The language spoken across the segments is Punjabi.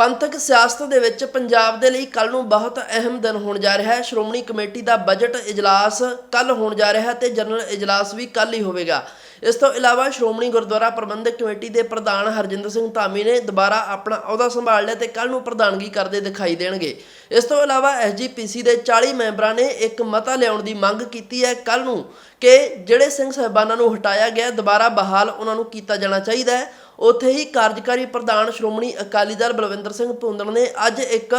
ਪੰਥਕ ਸਿਆਸਤ ਦੇ ਵਿੱਚ ਪੰਜਾਬ ਦੇ ਲਈ ਕੱਲ ਨੂੰ ਬਹੁਤ ਅਹਿਮ ਦਿਨ ਹੋਣ ਜਾ ਰਿਹਾ ਹੈ। ਸ਼੍ਰੋਮਣੀ ਕਮੇਟੀ ਦਾ ਬਜਟ ਇਜਲਾਸ ਕੱਲ ਹੋਣ ਜਾ ਰਿਹਾ ਹੈ ਤੇ ਜਨਰਲ ਇਜਲਾਸ ਵੀ ਕੱਲ ਹੀ ਹੋਵੇਗਾ। ਇਸ ਤੋਂ ਇਲਾਵਾ ਸ਼੍ਰੋਮਣੀ ਗੁਰਦੁਆਰਾ ਪ੍ਰਬੰਧਕ ਕਮੇਟੀ ਦੇ ਪ੍ਰਧਾਨ ਹਰਜਿੰਦਰ ਸਿੰਘ ਧਾਮੀ ਨੇ ਦੁਬਾਰਾ ਆਪਣਾ ਅਹੁਦਾ ਸੰਭਾਲ ਲਿਆ ਤੇ ਕੱਲ ਨੂੰ ਪ੍ਰਧਾਨਗੀ ਕਰਦੇ ਦਿਖਾਈ ਦੇਣਗੇ। ਇਸ ਤੋਂ ਇਲਾਵਾ ਐਸਜੀਪੀਸੀ ਦੇ 40 ਮੈਂਬਰਾਂ ਨੇ ਇੱਕ ਮਤਾ ਲਿਆਉਣ ਦੀ ਮੰਗ ਕੀਤੀ ਹੈ। ਕੱਲ ਨੂੰ ਕਿ ਜਿਹੜੇ ਸਿੰਘ ਸਾਹਿਬਾਨਾਂ ਨੂੰ ਹਟਾਇਆ ਗਿਆ, ਦੁਬਾਰਾ ਬਹਾਲ ਉਹਨਾਂ ਨੂੰ ਕੀਤਾ ਜਾਣਾ ਚਾਹੀਦਾ ਹੈ। ਉੱਥੇ ਹੀ ਕਾਰਜਕਾਰੀ ਪ੍ਰਧਾਨ ਸ਼੍ਰੋਮਣੀ ਅਕਾਲੀ ਦਲ ਬਲਵਿੰਦਰ ਸਿੰਘ ਭੁੰਦੜ ਨੇ ਅੱਜ ਇੱਕ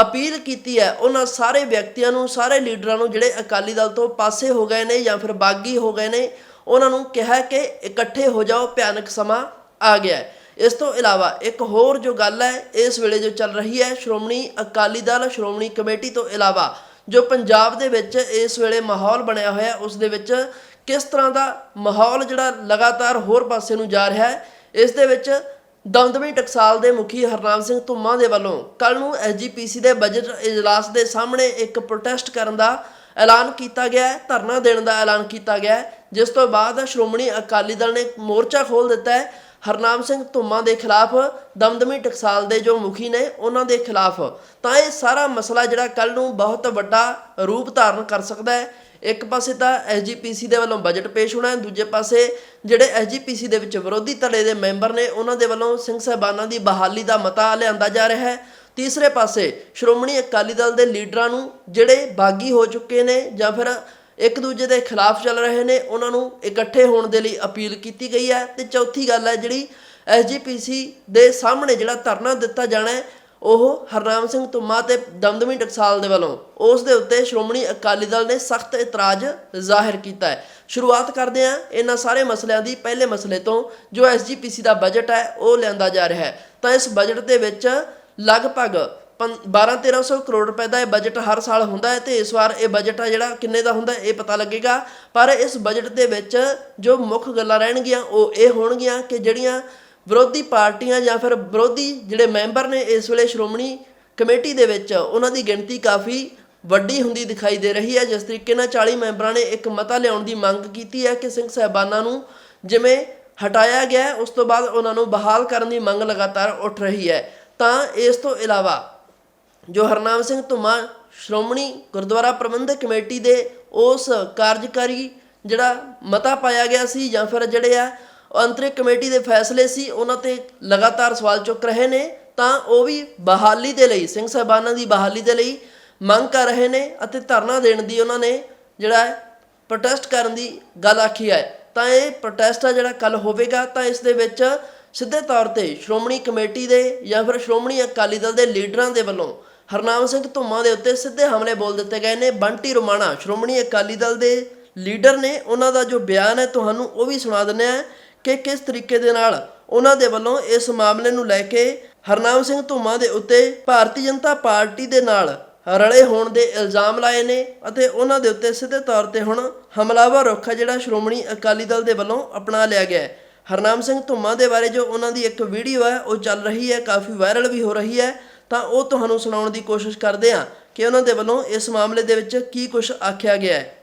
ਅਪੀਲ ਕੀਤੀ ਹੈ। ਉਹਨਾਂ ਸਾਰੇ ਵਿਅਕਤੀਆਂ ਨੂੰ, ਸਾਰੇ ਲੀਡਰਾਂ ਨੂੰ ਜਿਹੜੇ ਅਕਾਲੀ ਦਲ ਤੋਂ ਪਾਸੇ ਹੋ ਗਏ ਨੇ ਜਾਂ ਫਿਰ ਬਾਗੀ ਹੋ ਗਏ ਨੇ, ਉਹਨਾਂ ਨੂੰ ਕਿਹਾ ਕਿ ਇਕੱਠੇ ਹੋ ਜਾਓ, ਭਿਆਨਕ ਸਮਾਂ ਆ ਗਿਆ ਹੈ। ਇਸ ਤੋਂ ਇਲਾਵਾ ਇੱਕ ਹੋਰ ਜੋ ਗੱਲ ਹੈ, ਇਸ ਵੇਲੇ ਜੋ ਚੱਲ ਰਹੀ ਹੈ, ਸ਼੍ਰੋਮਣੀ ਅਕਾਲੀ ਦਲ, ਸ਼੍ਰੋਮਣੀ ਕਮੇਟੀ ਤੋਂ ਇਲਾਵਾ ਜੋ ਪੰਜਾਬ ਦੇ ਵਿੱਚ ਇਸ ਵੇਲੇ ਮਾਹੌਲ ਬਣਿਆ ਹੋਇਆ, ਉਸ ਦੇ ਵਿੱਚ ਕਿਸ ਤਰ੍ਹਾਂ ਦਾ ਮਾਹੌਲ ਜਿਹੜਾ ਲਗਾਤਾਰ ਹੋਰ ਪਾਸੇ ਨੂੰ ਜਾ ਰਿਹਾ ਹੈ ਇਸ ਦੇ ਵਿੱਚ ਦਮਦਮੀ ਟਕਸਾਲ ਦੇ ਮੁਖੀ ਹਰਨਾਮ ਸਿੰਘ ਧੁੰਮਾ ਦੇ ਵੱਲੋਂ ਕੱਲ ਨੂੰ ਐਸਜੀਪੀਸੀ ਦੇ ਬਜਟ ਇਜਲਾਸ ਦੇ ਸਾਹਮਣੇ ਇੱਕ ਪ੍ਰੋਟੈਸਟ ਕਰਨ ਦਾ ਐਲਾਨ ਕੀਤਾ ਗਿਆ ਹੈ, ਧਰਨਾ ਦੇਣ ਦਾ ਐਲਾਨ ਕੀਤਾ ਗਿਆ ਹੈ, ਜਿਸ ਤੋਂ ਬਾਅਦ ਸ਼੍ਰੋਮਣੀ ਅਕਾਲੀ ਦਲ ਨੇ ਮੋਰਚਾ ਖੋਲ ਦਿੱਤਾ ਹੈ। ਹਰਨਾਮ ਸਿੰਘ ਧੁੰਮਾ ਦੇ ਖਿਲਾਫ ਦਮਦਮੀ ਟਕਸਾਲ ਦੇ ਜੋ ਮੁਖੀ ਨੇ, ਉਹਨਾਂ ਦੇ ਖਿਲਾਫ ਤਾਂ ਇਹ ਸਾਰਾ ਮਸਲਾ ਜਿਹੜਾ ਕੱਲ ਨੂੰ ਬਹੁਤ ਵੱਡਾ ਰੂਪ ਧਾਰਨ ਕਰ ਸਕਦਾ ਹੈ। ਇੱਕ ਪਾਸੇ ਤਾਂ ਐਸਜੀਪੀਸੀ ਦੇ ਵੱਲੋਂ ਬਜਟ ਪੇਸ਼ ਹੋਣਾ ਹੈ, ਦੂਜੇ ਪਾਸੇ ਜਿਹੜੇ ਐਸਜੀਪੀਸੀ ਦੇ ਵਿੱਚ ਵਿਰੋਧੀ ਧੜੇ ਦੇ ਮੈਂਬਰ ਨੇ, ਉਹਨਾਂ ਦੇ ਵੱਲੋਂ ਸਿੰਘ ਸਾਹਿਬਾਨਾਂ ਦੀ ਬਹਾਲੀ ਦਾ ਮਤਾ ਲਿਆਂਦਾ ਜਾ ਰਿਹਾ ਹੈ। ਤੀਸਰੇ ਪਾਸੇ ਸ਼੍ਰੋਮਣੀ ਅਕਾਲੀ ਦਲ ਦੇ ਲੀਡਰਾਂ ਨੂੰ ਜਿਹੜੇ ਬਾਗੀ ਹੋ ਚੁੱਕੇ ਨੇ ਜਾਂ ਫਿਰ ਇੱਕ ਦੂਜੇ ਦੇ ਖਿਲਾਫ ਚੱਲ ਰਹੇ ਨੇ, ਉਹਨਾਂ ਨੂੰ ਇਕੱਠੇ ਹੋਣ ਦੇ ਲਈ ਅਪੀਲ ਕੀਤੀ ਗਈ ਹੈ। ਤੇ ਚੌਥੀ ਗੱਲ ਹੈ ਜਿਹੜੀ ਐਸਜੀਪੀਸੀ ਦੇ ਸਾਹਮਣੇ ਜਿਹੜਾ ਧਰਨਾ ਦਿੱਤਾ ਜਾਣਾ ਹੈ ਉਹ ਹਰਨਾਮ ਸਿੰਘ ਧੁੰਮਾ ਤੇ ਦਮਦਮੀ ਟਕਸਾਲ ਦੇ ਵੱਲੋਂ ਉਸ ਦੇ ਉੱਤੇ ਸ਼੍ਰੋਮਣੀ ਅਕਾਲੀ ਦਲ ਨੇ ਸਖਤ ਇਤਰਾਜ਼ ਜ਼ਾਹਿਰ ਕੀਤਾ ਹੈ। ਸ਼ੁਰੂਆਤ ਕਰਦੇ ਹਾਂ ਇਹਨਾਂ ਸਾਰੇ ਮਸਲਿਆਂ ਦੀ ਪਹਿਲੇ ਮਸਲੇ ਤੋਂ, ਜੋ ਐਸਜੀਪੀਸੀ ਦਾ ਬਜਟ ਹੈ, ਉਹ ਲਿਆਂਦਾ ਜਾ ਰਿਹਾ ਹੈ। ਤਾਂ ਇਸ ਬਜਟ ਦੇ ਵਿੱਚ ਲਗਭਗ 12-1300 ਕਰੋੜ ਰੁਪਏ ਦਾ ਇਹ ਬਜਟ ਹਰ ਸਾਲ ਹੁੰਦਾ ਹੈ ਤੇ ਇਸ ਵਾਰ ਇਹ ਬਜਟ ਆ ਜਿਹੜਾ ਕਿੰਨੇ ਦਾ ਹੁੰਦਾ ਇਹ ਪਤਾ ਲੱਗੇਗਾ। ਪਰ ਇਸ ਬਜਟ ਦੇ ਵਿੱਚ ਜੋ ਮੁੱਖ ਗੱਲਾਂ ਰਹਿਣਗੀਆਂ, ਉਹ ਇਹ ਹੋਣਗੀਆਂ ਕਿ ਜਿਹੜੀਆਂ ਵਿਰੋਧੀ ਪਾਰਟੀਆਂ ਜਾਂ ਫਿਰ ਵਿਰੋਧੀ ਜਿਹੜੇ ਮੈਂਬਰ ਨੇ ਇਸ ਵੇਲੇ ਸ਼੍ਰੋਮਣੀ ਕਮੇਟੀ ਦੇ ਵਿੱਚ, ਉਹਨਾਂ ਦੀ ਗਿਣਤੀ ਕਾਫੀ ਵੱਡੀ ਹੁੰਦੀ ਦਿਖਾਈ ਦੇ ਰਹੀ ਹੈ। ਜਿਸ ਤਰੀਕੇ ਨਾਲ 40 ਮੈਂਬਰਾਂ ਨੇ ਇੱਕ ਮਤਾ ਲਿਆਉਣ ਦੀ ਮੰਗ ਕੀਤੀ ਹੈ ਕਿ ਸਿੰਘ ਸਾਹਿਬਾਨਾਂ ਨੂੰ ਜਿਵੇਂ ਹਟਾਇਆ ਗਿਆ, ਉਸ ਤੋਂ ਬਾਅਦ ਉਹਨਾਂ ਨੂੰ ਬਹਾਲ ਕਰਨ ਦੀ ਮੰਗ ਲਗਾਤਾਰ ਉੱਠ ਰਹੀ ਹੈ। ਤਾਂ ਇਸ ਤੋਂ ਇਲਾਵਾ ਜੋ ਹਰਨਾਮ ਸਿੰਘ ਧੁੰਮਾ ਸ਼੍ਰੋਮਣੀ ਗੁਰਦੁਆਰਾ ਪ੍ਰਬੰਧਕ ਕਮੇਟੀ ਦੇ ਉਸ ਕਾਰਜਕਾਰੀ ਜਿਹੜਾ ਮਤਾ ਪਾਇਆ ਗਿਆ ਸੀ ਜਾਂ ਫਿਰ ਜਿਹੜੇ ਆ ਉਹ ਅੰਤਰਿਕ ਕਮੇਟੀ ਦੇ ਫੈਸਲੇ ਸੀ, ਉਹਨਾਂ ਤੇ ਲਗਾਤਾਰ ਸਵਾਲ ਚੁੱਕ ਰਹੇ ਨੇ, ਤਾਂ ਉਹ ਵੀ ਬਹਾਲੀ ਦੇ ਲਈ, ਸਿੰਘ ਸਾਹਿਬਾਨਾਂ ਦੀ ਬਹਾਲੀ ਦੇ ਲਈ ਮੰਗ ਕਰ ਰਹੇ ਨੇ ਅਤੇ ਧਰਨਾ ਦੇਣ ਦੀ ਉਹਨਾਂ ਨੇ ਜਿਹੜਾ ਪ੍ਰੋਟੈਸਟ ਕਰਨ ਦੀ ਗੱਲ ਆਖੀ ਹੈ। ਤਾਂ ਇਹ ਪ੍ਰੋਟੈਸਟ ਆ ਜਿਹੜਾ ਕੱਲ ਹੋਵੇਗਾ, ਤਾਂ ਇਸ ਦੇ ਵਿੱਚ ਸਿੱਧੇ ਤੌਰ ਤੇ ਸ਼੍ਰੋਮਣੀ ਕਮੇਟੀ ਦੇ ਜਾਂ ਫਿਰ ਸ਼੍ਰੋਮਣੀ ਅਕਾਲੀ ਦਲ ਦੇ ਲੀਡਰਾਂ ਦੇ ਵੱਲੋਂ ਹਰਨਾਮ ਸਿੰਘ ਧੁੰਮਾ ਦੇ ਉੱਤੇ ਸਿੱਧੇ ਹਮਲੇ ਬੋਲ ਦਿੱਤੇ ਗਏ ਨੇ। ਬੰਟੀ ਰੋਮਾਣਾ, ਸ਼੍ਰੋਮਣੀ ਅਕਾਲੀ ਦਲ ਦੇ ਲੀਡਰ ਨੇ, ਉਹਨਾਂ ਦਾ ਜੋ ਬਿਆਨ ਹੈ, ਤੁਹਾਨੂੰ ਉਹ ਵੀ ਸੁਣਾ ਦਿੰਦੇ ਆ ਕਿ ਕਿਸ ਤਰੀਕੇ ਦੇ ਨਾਲ ਉਹਨਾਂ ਦੇ ਵੱਲੋਂ ਇਸ ਮਾਮਲੇ ਨੂੰ ਲੈ ਕੇ ਹਰਨਾਮ ਸਿੰਘ ਧੁੰਮਾ ਦੇ ਉੱਤੇ ਭਾਰਤੀ ਜਨਤਾ ਪਾਰਟੀ ਦੇ ਨਾਲ ਰਲੇ ਹੋਣ ਦੇ ਇਲਜ਼ਾਮ ਲਾਏ ਨੇ ਅਤੇ ਉਹਨਾਂ ਦੇ ਉੱਤੇ ਸਿੱਧੇ ਤੌਰ ਤੇ ਹੁਣ ਹਮਲਾਵਰ ਰੁੱਖ ਹੈ ਜਿਹੜਾ ਸ਼੍ਰੋਮਣੀ ਅਕਾਲੀ ਦਲ ਦੇ ਵੱਲੋਂ ਅਪਣਾ ਲਿਆ ਗਿਆ ਹੈ। ਹਰਨਾਮ ਸਿੰਘ ਧੁੰਮਾ ਦੇ ਬਾਰੇ ਜੋ ਉਹਨਾਂ ਦੀ ਇੱਕ ਵੀਡੀਓ ਹੈ, ਉਹ ਚੱਲ ਰਹੀ ਹੈ, ਕਾਫੀ ਵਾਇਰਲ ਵੀ ਹੋ ਰਹੀ ਹੈ, ਤਾਂ ਉਹ ਤੁਹਾਨੂੰ ਸੁਣਾਉਣ ਦੀ ਕੋਸ਼ਿਸ਼ ਕਰਦੇ ਹਾਂ ਕਿ ਉਹਨਾਂ ਦੇ ਵੱਲੋਂ ਇਸ ਮਾਮਲੇ ਦੇ ਵਿੱਚ ਕੀ ਕੁਝ ਆਖਿਆ ਗਿਆ ਹੈ।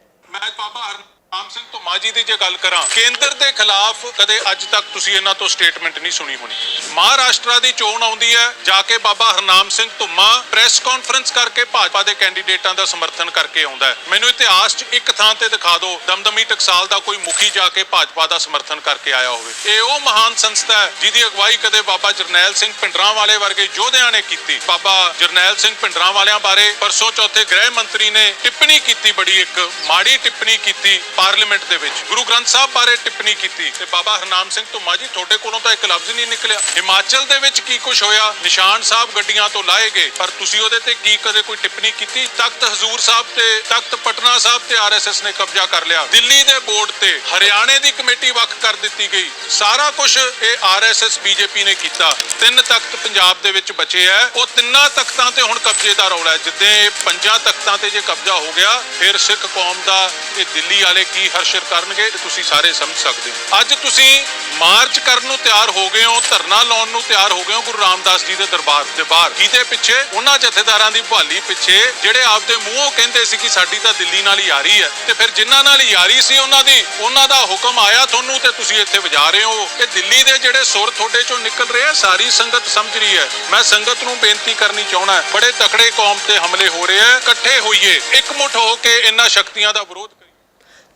ਹਰਨਾਮ ਦੀ ਜੇ ਗੱਲ ਕਰਾਂ, ਕੇਂਦਰ ਦੇ ਖਿਲਾਫ ਕਦੇ ਅੱਜ ਤੱਕ ਤੁਸੀਂ ਇਹਨਾਂ ਤੋਂ ਸਟੇਟਮੈਂਟ ਨਹੀਂ ਸੁਣੀ ਹੋਣੀ। ਮਹਾਰਾਸ਼ਟਰ ਦੀ ਚੋਣ ਆਉਂਦੀ ਹੈ, ਜਾ ਕੇ ਬਾਬਾ ਹਰਨਾਮ ਸਿੰਘ ਧੁਮਾ ਪ੍ਰੈਸ ਕਾਨਫਰੰਸ ਕਰਕੇ ਭਾਜਪਾ ਦੇ ਕੈਂਡੀਡੇਟਾਂ ਦਾ ਸਮਰਥਨ ਕਰਕੇ ਆਉਂਦਾ ਮੈਨੂੰ ਇਤਿਹਾਸ 'ਚ ਇੱਕ ਥਾਂ ਤੇ ਦਿਖਾ ਦਿਓ, ਦਮਦਮੀ ਟਕਸਾਲ ਦਾ ਕੋਈ ਮੁਖੀ ਜਾ ਕੇ ਭਾਜਪਾ ਦਾ ਸਮਰਥਨ ਕਰਕੇ ਆਇਆ ਹੋਵੇ। ਇਹ ਉਹ ਮਹਾਨ ਸੰਸਥਾ ਹੈ, ਜਿਹਦੀ ਅਗਵਾਈ ਕਦੇ ਬਾਬਾ ਜਰਨੈਲ ਸਿੰਘ ਭਿੰਡਰਾਂ ਵਾਲੇ ਵਰਗੇ ਯੋਧਿਆਂ ਨੇ ਕੀਤੀ। ਬਾਬਾ ਜਰਨੈਲ ਸਿੰਘ ਭਿੰਡਰਾਂ ਵਾਲਿਆਂ ਬਾਰੇ ਪਰਸੋਂ ਚੌਥੇ ਗ੍ਰਹਿ ਮੰਤਰੀ ਨੇ ਟਿੱਪਣੀ ਕੀਤੀ, ਬੜੀ ਇੱਕ ਮਾੜੀ ਟਿੱਪਣੀ ਕੀਤੀ ਪਾਰਲੀਮੈਂਟ ਦੇ ਵਿੱਚ ਗੁਰੂ ਗ੍ਰੰਥ ਸਾਹਿਬ ਬਾਰੇ ਟਿੱਪਣੀ ਕੀਤੀ ਤੇ ਬਾਬਾ ਹਰਨਾਮ ਸਿੰਘ ਧੁੰਮਾ ਜੀ ਤੁਹਾਡੇ ਕੋਲੋਂ ਤਾਂ ਇੱਕ ਲਫ਼ਜ਼ ਨਹੀਂ ਨਿਕਲਿਆ। ਹਿਮਾਚਲ ਦੇ ਵਿੱਚ ਕੀ ਕੁਝ ਹੋਇਆ? ਨਿਸ਼ਾਨ ਸਾਹਿਬ ਗੱਡੀਆਂ ਤੋਂ ਲਾਏ ਗਏ, ਪਰ ਤੁਸੀਂ ਉਹਦੇ ਤੇ ਕੀ ਕਦੇ ਕੋਈ ਟਿੱਪਣੀ ਕੀਤੀ? ਤਖਤ ਹਜ਼ੂਰ ਸਾਹਿਬ ਤੇ ਤਖਤ ਪਟਨਾ ਸਾਹਿਬ ਤੇ ਆਰਐਸਐਸ ਨੇ ਕਬਜ਼ਾ ਕਰ ਲਿਆ। ਦਿੱਲੀ ਦੇ ਬੋਰਡ ਤੇ ਹਰਿਆਣੇ ਦੀ ਕਮੇਟੀ ਵੱਖ ਕਰ ਦਿੱਤੀ ਗਈ। ਸਾਰਾ ਕੁਝ ਇਹ ਆਰਐਸਐਸ ਬੀਜੇਪੀ ਨੇ ਕੀਤਾ। ਤਿੰਨ ਤਖਤ ਪੰਜਾਬ ਦੇ ਵਿੱਚ ਬਚੇ ਐ। ਉਹ ਤਿੰਨਾਂ ਤਖਤਾਂ ਤੇ ਹੁਣ ਕਬਜ਼ੇ ਦਾ ਰੌਲਾ ਹੈ ਜਿੱਦਾਂ ਇਹ ਪੰਜਾਂ ਤਖਤਾਂ ਤੇ ਜੇ ਕਬਜ਼ਾ ਹੋ ਗਿਆ, ਫਿਰ ਸਿੱਖ ਕੌਮ ਦਾ ਇਹ ਦਿੱਲੀ ਵਾਲੇ ਕੀ ਹਰਸ਼ਰ ਕਰਨਗੇ, ਤੁਸੀਂ ਸਾਰੇ ਸਮਝ ਸਕਦੇ ਹੋ। ਅੱਜ ਤੁਸੀਂ ਮਾਰਚ ਕਰਨ ਨੂੰ ਤਿਆਰ ਹੋ ਗਏ ਹੋ, ਧਰਨਾ ਲਾਉਣ ਨੂੰ ਤਿਆਰ ਹੋ ਗਏ ਹੋ, ਗੁਰੂ ਰਾਮਦਾਸ ਜੀ ਦੇ ਦਰਬਾਰ ਦੇ ਬਾਹਰ। ਕਿਹਦੇ ਪਿੱਛੇ, ਉਹਨਾਂ ਜਥੇਦਾਰਾਂ ਦੀ ਬਹਾਲੀ ਪਿੱਛੇ, ਜਿਹੜੇ ਆਪਦੇ ਮੂੰਹੋਂ ਕਹਿੰਦੇ ਸੀ ਕਿ ਸਾਡੀ ਤਾਂ ਦਿੱਲੀ ਨਾਲ ਯਾਰੀ ਹੈ, ਤੇ ਫਿਰ ਜਿਨ੍ਹਾਂ ਨਾਲ ਯਾਰੀ ਸੀ ਉਹਨਾਂ ਦੀ, ਉਹਨਾਂ ਦਾ ਹੁਕਮ ਆਇਆ ਤੁਹਾਨੂੰ ਤੇ ਤੁਸੀਂ ਇੱਥੇ ਵਜਾ ਰਹੇ ਹੋ। ਕਿ ਦਿੱਲੀ ਦੇ ਜਿਹੜੇ ਸੁਰ ਤੁਹਾਡੇ ਚੋਂ ਨਿਕਲ ਰਹੇ ਆ, ਸਾਰੀ ਸੰਗਤ ਸਮਝ ਰਹੀ ਹੈ। ਮੈਂ ਸੰਗਤ ਨੂੰ ਬੇਨਤੀ ਕਰਨੀ ਚਾਹਣਾ ਬੜੇ ਤਕੜੇ ਕੌਮ ਤੇ ਹਮਲੇ ਹੋ ਰਹੇ ਆ, ਇਕੱਠੇ ਹੋਈਏ ਇਕਮੁੱਠ ਹੋ ਕੇ ਇਹਨਾਂ ਸ਼ਕਤੀਆਂ ਦਾ ਵਿਰੋਧ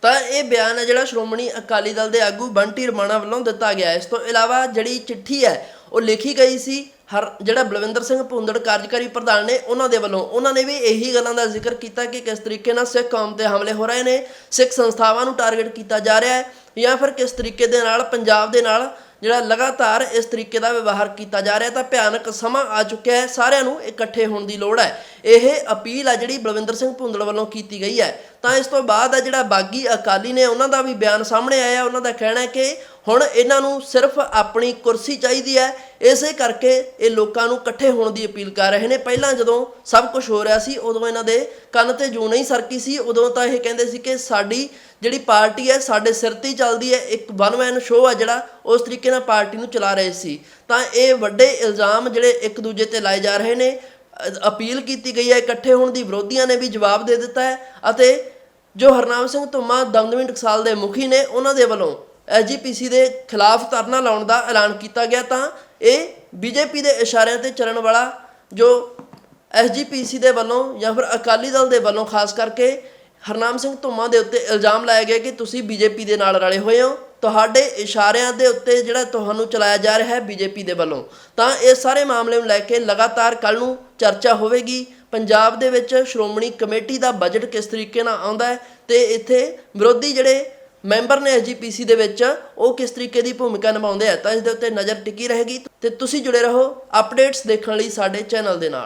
ਤਾਂ ਇਹ ਬਿਆਨ ਹੈ ਜਿਹੜਾ ਸ਼੍ਰੋਮਣੀ ਅਕਾਲੀ ਦਲ ਦੇ ਆਗੂ ਬੰਟੀ ਰਮਾਣਾ ਵੱਲੋਂ ਦਿੱਤਾ ਗਿਆ ਇਸ ਤੋਂ ਇਲਾਵਾ ਜਿਹੜੀ ਚਿੱਠੀ ਹੈ, ਉਹ ਲਿਖੀ ਗਈ ਸੀ, ਹਰ ਜਿਹੜਾ ਬਲਵਿੰਦਰ ਸਿੰਘ ਭੁੰਦੜ ਕਾਰਜਕਾਰੀ ਪ੍ਰਧਾਨ ਨੇ, ਉਹਨਾਂ ਦੇ ਵੱਲੋਂ। ਉਹਨਾਂ ਨੇ ਵੀ ਇਹੀ ਗੱਲਾਂ ਦਾ ਜ਼ਿਕਰ ਕੀਤਾ ਕਿ ਕਿਸ ਤਰੀਕੇ ਨਾਲ ਸਿੱਖ ਕੌਮ ਤੇ ਹਮਲੇ ਹੋ ਰਹੇ ਨੇ, ਸਿੱਖ ਸੰਸਥਾਵਾਂ ਨੂੰ ਟਾਰਗੇਟ ਕੀਤਾ ਜਾ ਰਿਹਾ ਹੈ ਜਾਂ ਫਿਰ ਕਿਸ ਤਰੀਕੇ ਦੇ ਨਾਲ, ਪੰਜਾਬ ਦੇ ਨਾਲ ਜਿਹੜਾ ਲਗਾਤਾਰ ਇਸ ਤਰੀਕੇ ਦਾ ਵਿਵਹਾਰ ਕੀਤਾ ਜਾ ਰਿਹਾ ਤਾਂ ਭਿਆਨਕ ਸਮਾਂ ਆ ਚੁੱਕਿਆ ਹੈ। ਸਾਰਿਆਂ ਨੂੰ ਇਕੱਠੇ ਹੋਣ ਦੀ ਲੋੜ ਹੈ। ਇਹ ਅਪੀਲ ਆ ਜਿਹੜੀ ਬਲਵਿੰਦਰ ਸਿੰਘ ਭੁੰਦੜ ਵੱਲੋਂ ਕੀਤੀ ਗਈ ਹੈ। ਤਾਂ ਇਸ ਤੋਂ ਬਾਅਦ ਆ ਜਿਹੜਾ ਬਾਗੀ ਅਕਾਲੀ ਨੇ ਉਹਨਾਂ ਦਾ ਵੀ ਬਿਆਨ ਸਾਹਮਣੇ ਆਇਆ, ਉਹਨਾਂ ਦਾ ਕਹਿਣਾ ਹੈ ਕਿ ਹੁਣ ਇਹਨਾਂ ਨੂੰ ਸਿਰਫ ਆਪਣੀ ਕੁਰਸੀ ਚਾਹੀਦੀ ਹੈ। ਇਸੇ ਕਰਕੇ ਇਹ ਲੋਕਾਂ ਨੂੰ ਇਕੱਠੇ ਹੋਣ ਦੀ ਅਪੀਲ ਕਰ ਰਹੇ ਨੇ। ਪਹਿਲਾਂ ਜਦੋਂ ਸਭ ਕੁਝ ਹੋ ਰਿਹਾ ਸੀ, ਉਦੋਂ ਇਹਨਾਂ ਦੇ ਕੰਨ ਤੇ ਜੂ ਨਹੀਂ ਸਰਕੀ ਸੀ। ਉਦੋਂ ਤਾਂ ਇਹ ਕਹਿੰਦੇ ਸੀ ਕਿ ਸਾਡੀ ਜਿਹੜੀ ਪਾਰਟੀ ਹੈ, ਸਾਡੇ ਸਿਰ ਤੇ ਹੀ ਚੱਲਦੀ ਹੈ। ਇੱਕ ਵਨ ਮੈਨ ਸ਼ੋਅ ਆ ਜਿਹੜਾ, ਉਸ ਤਰੀਕੇ ਨਾਲ ਪਾਰਟੀ ਨੂੰ ਚਲਾ ਰਹੇ ਸੀ। ਤਾਂ ਇਹ ਵੱਡੇ ਇਲਜ਼ਾਮ ਜਿਹੜੇ ਇੱਕ ਦੂਜੇ ਤੇ ਲਾਏ ਜਾ ਰਹੇ ਨੇ। ਅਪੀਲ ਕੀਤੀ ਗਈ ਹੈ, ਇਕੱਠੇ ਹੋਣ ਦੀ। ਵਿਰੋਧੀਆਂ ਨੇ ਵੀ ਜਵਾਬ ਦੇ ਦਿੱਤਾ ਹੈ ਅਤੇ ਜੋ ਹਰਨਾਮ ਸਿੰਘ ਧੁੰਮਾ ਦਮਦਮੀ ਟਕਸਾਲ ਦੇ ਮੁਖੀ ਨੇ, ਉਹਨਾਂ ਦੇ ਵੱਲੋਂ ਐਸਜੀਪੀਸੀ ਦੇ ਖਿਲਾਫ ਧਰਨਾ ਲਾਉਣ ਦਾ ਐਲਾਨ ਕੀਤਾ ਗਿਆ ਤਾਂ ਇਹ ਬੀਜੇਪੀ ਦੇ ਇਸ਼ਾਰਿਆਂ ਤੇ ਚੱਲਣ ਵਾਲਾ ਜੋ ਐਸਜੀਪੀਸੀ ਦੇ ਵੱਲੋਂ ਜਾਂ ਫਿਰ ਅਕਾਲੀ ਦਲ ਦੇ ਵੱਲੋਂ ਖਾਸ ਕਰਕੇ ਹਰਨਾਮ ਸਿੰਘ ਧੁੰਮਾ ਦੇ ਉੱਤੇ ਇਲਜ਼ਾਮ ਲਾਇਆ ਗਿਆ ਕਿ ਤੁਸੀਂ ਬੀਜੇਪੀ ਦੇ ਨਾਲ ਰਲੇ ਹੋਏ ਹੋ। ਤੁਹਾਡੇ ਇਸ਼ਾਰਿਆਂ ਦੇ ਉੱਤੇ ਜਿਹੜਾ ਤੁਹਾਨੂੰ ਚਲਾਇਆ ਜਾ ਰਿਹਾ ਹੈ ਬੀਜੇਪੀ ਦੇ ਵੱਲੋਂ। ਤਾਂ ਇਹ ਸਾਰੇ ਮਾਮਲੇ ਨੂੰ ਲੈ ਕੇ ਲਗਾਤਾਰ ਕੱਲ ਨੂੰ ਚਰਚਾ ਹੋਵੇਗੀ। ਪੰਜਾਬ ਦੇ ਵਿੱਚ ਸ਼੍ਰੋਮਣੀ ਕਮੇਟੀ ਦਾ ਬਜਟ ਕਿਸ ਤਰੀਕੇ ਨਾਲ ਆਉਂਦਾ ਹੈ ਤੇ ਇੱਥੇ ਵਿਰੋਧੀ ਜਿਹੜੇ ਮੈਂਬਰ ਨੇ ਐਸਜੀਪੀਸੀ ਦੇ ਵਿੱਚ ਉਹ ਕਿਸ ਤਰੀਕੇ ਦੀ ਭੂਮਿਕਾ ਨਿਭਾਉਂਦੇ ਆ, ਤਾਂ ਇਸ ਦੇ ਉੱਤੇ ਨਜ਼ਰ ਟਿਕੀ ਰਹੇਗੀ। ਤੇ ਤੁਸੀਂ ਜੁੜੇ ਰਹੋ ਅਪਡੇਟਸ ਦੇਖਣ ਲਈ ਸਾਡੇ ਚੈਨਲ ਦੇ ਨਾਲ।